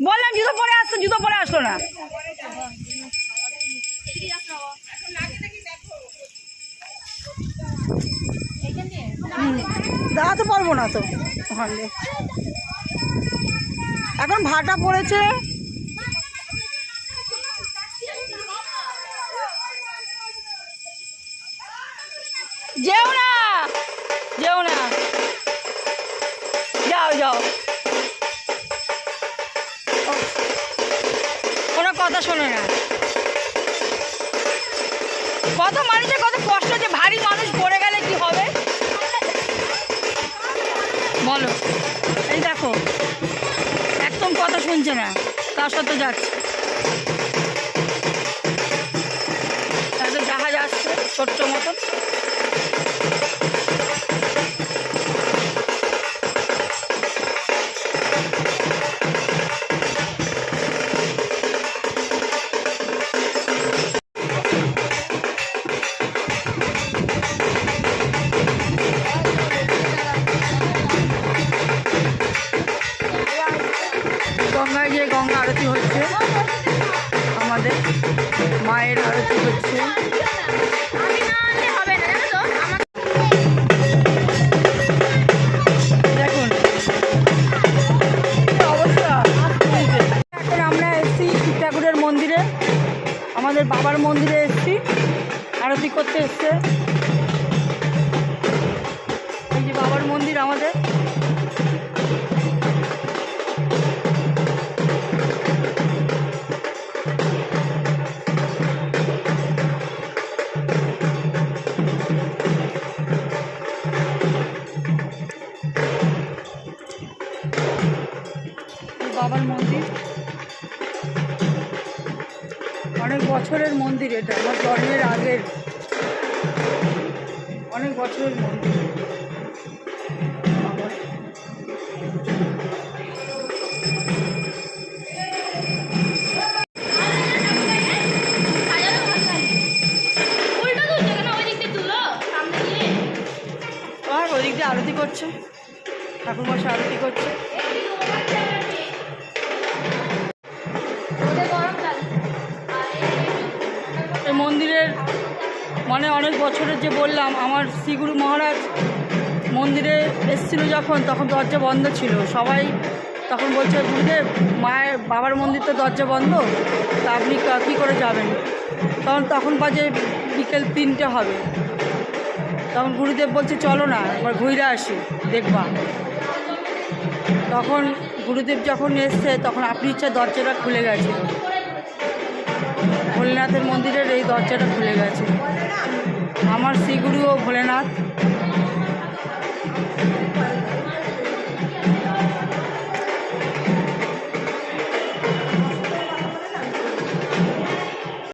বললাম, জুতো পরে আসতো জুতো পরে আসলো না। দাঁড়াতে পারব না তো। ওখানে এখন ভাটা পড়েছে। যেও না যেও না। যাও যাও। কথা শোনে না। কত মানুষের কত কষ্ট যে ভারী মানুষ পড়ে গেলে কি হবে? বলো। এই দেখো, একদম কথা শুনছে না, তার সাথে যাচ্ছে। একটা জাহাজ আসছে, ছোট্ট মতন। মায়ের আরতি হচ্ছে। মন্দিরে। আমাদের বাবার মন্দিরে এসেছি। আরতি করতে এসছে। এই বাবার মন্দির আমাদের। বাবার মন্দির। অনেক বছরের মন্দির এটা, আমার জন্মের আগের। অনেক বছরের মন্দির। দিয়ে আরতি করছে। ঠাকুর মশাই আরতি করছে। মানে অনেক বছরের যে বললাম, আমার শ্রীগুরু মহারাজ মন্দিরে এসেছিল যখন, তখন দরজা বন্ধ ছিল। সবাই তখন বলছে, গুরুদেব, মায়ের, বাবার মন্দির তো দরজা বন্ধ, তা আপনি কী করে যাবেন? তখন তখন বাজে বিকেল তিনটে হবে। তখন গুরুদেব বলছে, চলো না, একবার ঘুরে আসি, দেখবা। তখন গুরুদেব যখন এসছে, তখন আপনি ইচ্ছা দরজাটা খুলে গেছে। ভোলেনাথের মন্দিরের এই দরজাটা খুলে গেছে। আমার শ্রীগুরু ও ভোলেনাথ।